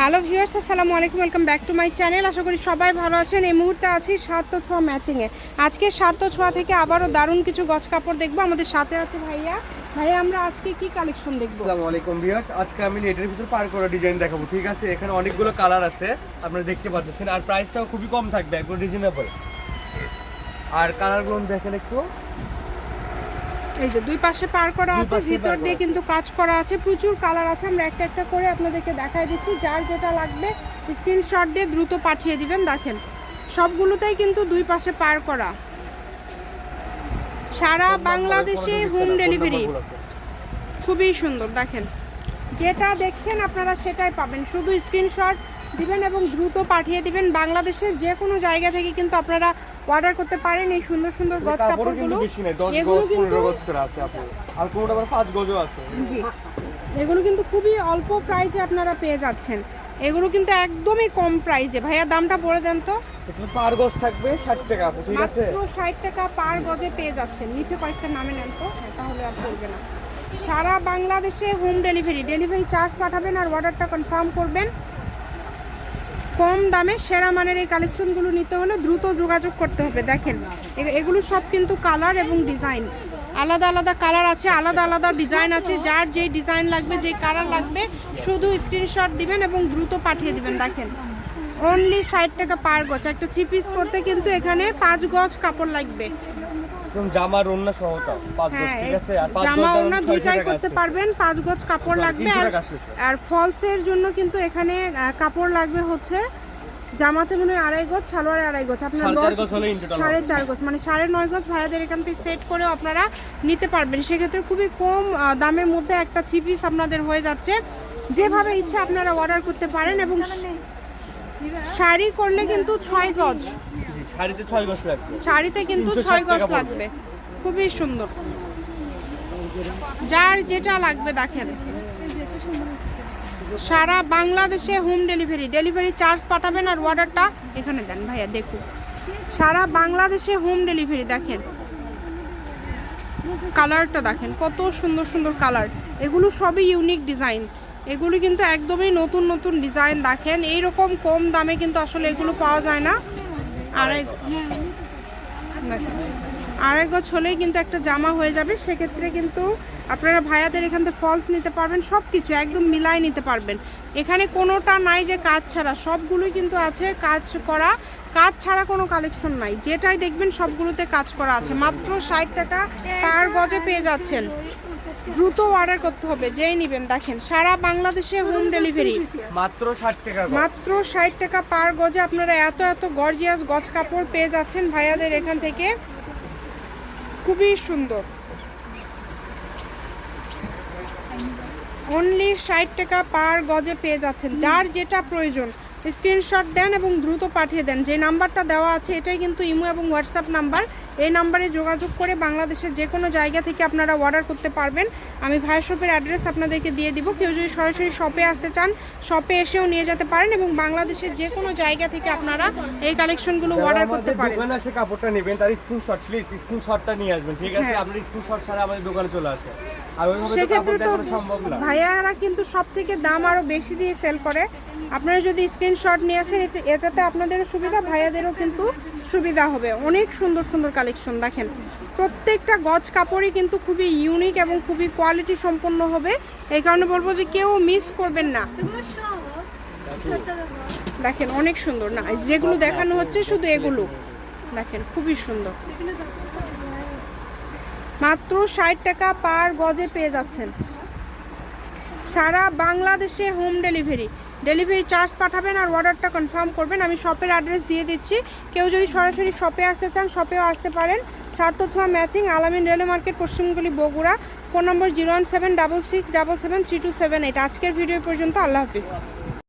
Hello viewers, আসসালামু আলাইকুম, welcome back to my channel. আশা করি সবাই ভালো আছেন। এই মুহূর্তে আছি সার্থ ছোঁয়া ম্যাচিংয়ে। আজকে সার্থ ছোঁয়া থেকে আবারও দারুণ কিছু গছ কাপড় দেখব। আমাদের সাথে আছে ভাইয়া। ভাইয়া, আমরা আজকে কি কালেকশন দেখব? আসসালামু আলাইকুম ভিউয়ার্স, আজকে আমি নেটের ভিতর পার করা ডিজাইন দেখাবো, ঠিক আছে? এখানে অনেকগুলো কালার আছে, আপনারা দেখতে পাচ্ছেন আর প্রাইসটাও খুবই কম থাকবে, একদম রিজনেবল আর কালারগুলো দেখেন একটু। এই যে দুই পাশে পার করা আছে ভিতর দিয়ে কিন্তু কাজ করা আছে প্রচুর কালার আছে আমরা একটা একটা করে আপনাদেরকে দেখাই দিচ্ছি। যার যেটা লাগবে স্ক্রিনশট দিয়ে দ্রুত পাঠিয়ে দিবেন দেখেন। সবগুলোতেই কিন্তু দুই পাশে পার করা। সারা বাংলাদেশে হোম ডেলিভারি খুবই সুন্দর দেখেন। যেটা দেখছেন আপনারা সেটাই পাবেন। শুধু স্ক্রিনশট দিবেন এবং দ্রুত পাঠিয়ে দিবেন। বাংলাদেশের যে কোনো জায়গা থেকে কিন্তু আপনারা অর্ডার করতে পারেন এই সুন্দর সুন্দর গজ কাপড়গুলো কিন্তু বেশি নাই 10 এগুলো গজ কিন্তু 15 গজ করে আছে আপু। আর কোনটা আবার 5 গজও আছে। জি। এগুলো কিন্তু খুবই অল্প প্রাইজে আপনারা পেয়ে যাচ্ছেন। এগুলো কিন্তু একদমই কম প্রাইজে ভাইয়া দামটা বলে দেন তো। পার গজ থাকবে 60 টাকা আপু ঠিক আছে? মাত্র ষাট টাকা পার গজে পেয়ে যাচ্ছেন। নিচে কয়েকটা নামে নেন তো হ্যাঁ, তাহলে আর চলবে না। সারা বাংলাদেশে হোম ডেলিভারি ডেলিভারি চার্জ পাঠাবেন আর অর্ডারটা কনফার্ম করবেন। কম দামে সেরা মানের এই কালেকশনগুলো নিতে হলে দ্রুত যোগাযোগ করতে হবে, দেখেন। এগুলো সব কিন্তু কালার এবং ডিজাইন। আলাদা আলাদা কালার আছে, আলাদা আলাদা ডিজাইন আছে, যার যে ডিজাইন লাগবে যে কালার লাগবে, শুধু স্ক্রিনশট দিবেন এবং দ্রুত পাঠিয়ে দিবেন, দেখেন। অনলি ষাট টাকা পার গজ। একটা থ্রি পিস করতে কিন্তু এখানে পাঁচ গজ কাপড় লাগবে। একদম জামা রন্না সহটা 5 গজ হ্যাঁ ঠিক আছে? আর 5 জামা গজ দুইটাই করতে পারবেন পাঁচ গজ কাপড় লাগবে আর আর ফলসের জন্য কিন্তু এখানে কাপড় লাগবে হচ্ছে জামাতে মনে হয় আড়াই গজ সালোয়ারে আড়াই গজ আপনার দশ সাড়ে চার গজ মানে সাড়ে নয় গজ ভাইয়াদের এখান থেকে সেট করে আপনারা নিতে পারবেন। সেক্ষেত্রে খুবই কম দামের মধ্যে একটা থ্রি পিস আপনাদের হয়ে যাচ্ছে। যেভাবে ইচ্ছা আপনারা অর্ডার করতে পারেন এবং শাড়ি করলে কিন্তু ছয় গজ। শাড়িতে 6 গজ লাগবে। শাড়িতে কিন্তু 360 ছয় গজ লাগবে। খুবই সুন্দর। যার যেটা লাগবে দেখেন। সারা বাংলাদেশে হোম ডেলিভারি ডেলিভারি চার্জ পাঠাবেন আর অর্ডারটা এখানে দেন ভাইয়া দেখুন। সারা বাংলাদেশে হোম ডেলিভারি দেখেন। কালারটা দেখেন কত সুন্দর সুন্দর কালার এগুলো সবই ইউনিক ডিজাইন এগুলো কিন্তু একদমই নতুন নতুন ডিজাইন দেখেন। এইরকম কম দামে কিন্তু আসলে এগুলো পাওয়া যায় না। আড়াই আড়াই গজ হলেই কিন্তু একটা জামা হয়ে যাবে। সেক্ষেত্রে কিন্তু আপনারা ভাইয়াদের এখান থেকে ফলস নিতে পারবেন সব কিছু একদম মিলাই নিতে পারবেন। এখানে কোনোটা নাই যে কাজ ছাড়া সবগুলোই কিন্তু আছে কাজ করা। কাজ ছাড়া কোনো কালেকশন নাই। যেটাই দেখবেন সবগুলোতে কাজ করা আছে। মাত্র ষাট টাকা পার গজে পেয়ে যাচ্ছেন। দ্রুত অর্ডার করতে হবে যেই নেবেন দেখেন সারা বাংলাদেশে হোম ডেলিভারি মাত্র 60 টাকা মাত্র ষাট টাকা পার গজে আপনারা এত এত গর্জিয়াস গজ কাপড় পেয়ে যাচ্ছেন ভাইয়াদের এখান থেকে। খুবই সুন্দর। অনলি ষাট টাকা পার গজে পেয়ে যাচ্ছেন। যার যেটা প্রয়োজন স্ক্রিনশট দেন এবং দ্রুত পাঠিয়ে দেন। যে নাম্বারটা দেওয়া আছে এটাই কিন্তু ইমো এবং হোয়াটসঅ্যাপ নাম্বার এই নাম্বারে যোগাযোগ করে বাংলাদেশের যে কোনো জায়গা থেকে আপনারা অর্ডার করতে পারবেন। আমি ভাই শপের অ্যাড্রেস আপনাদেরকে দিয়ে দিব। কেউ যদি সরাসরি শপে আসতে চান শপে এসেও নিয়ে যেতে পারেন এবং বাংলাদেশের যে কোনো জায়গা থেকে আপনারা এই কালেকশনগুলো অর্ডার করতে পারেন। দোকানে এসে কাপড়টা নেবেন তার স্ক্রিনশট প্লিজ স্ক্রিনশটটা নিয়ে আসবেন ঠিক আছে? হ্যাঁ। আপনার স্ক্রিনশট ছাড়া আমাদের দোকানে চলে আসে। সেক্ষেত্রে তো ভাইয়ারা কিন্তু সব থেকে দাম আরও বেশি দিয়ে সেল করে। আপনারা যদি স্ক্রিনশট নিয়ে আসেন এটা- এটাতে আপনাদেরও সুবিধা ভাইয়াদেরও কিন্তু সুবিধা হবে। অনেক সুন্দর সুন্দর কালেকশন দেখেন। প্রত্যেকটা গজ কাপড়ই কিন্তু খুবই ইউনিক এবং খুবই কোয়ালিটি সম্পন্ন হবে। এই কারণে বলব যে কেউ মিস করবেন না। দেখেন অনেক সুন্দর না? যেগুলো দেখানো হচ্ছে শুধু এগুলো। দেখেন খুবই সুন্দর। মাত্র ষাট টাকা পার গজে পেয়ে যাচ্ছেন। সারা বাংলাদেশে হোম ডেলিভারি। ডেলিভারি চার্জ পাঠাবেন আর অর্ডারটা কনফার্ম করবেন। আমি শপের অ্যাড্রেস দিয়ে দিচ্ছি। কেউ যদি সরাসরি শপে আসতে চান, শপেও আসতে পারেন। সার্থ ছোঁয়া matching, Alamin railway market, পশ্চিমগুলি, Bogura. Phone number zero one seven double six double seven three two seven eight. আজকের ভিডিও পর্যন্ত আল্লাহ হাফিজ।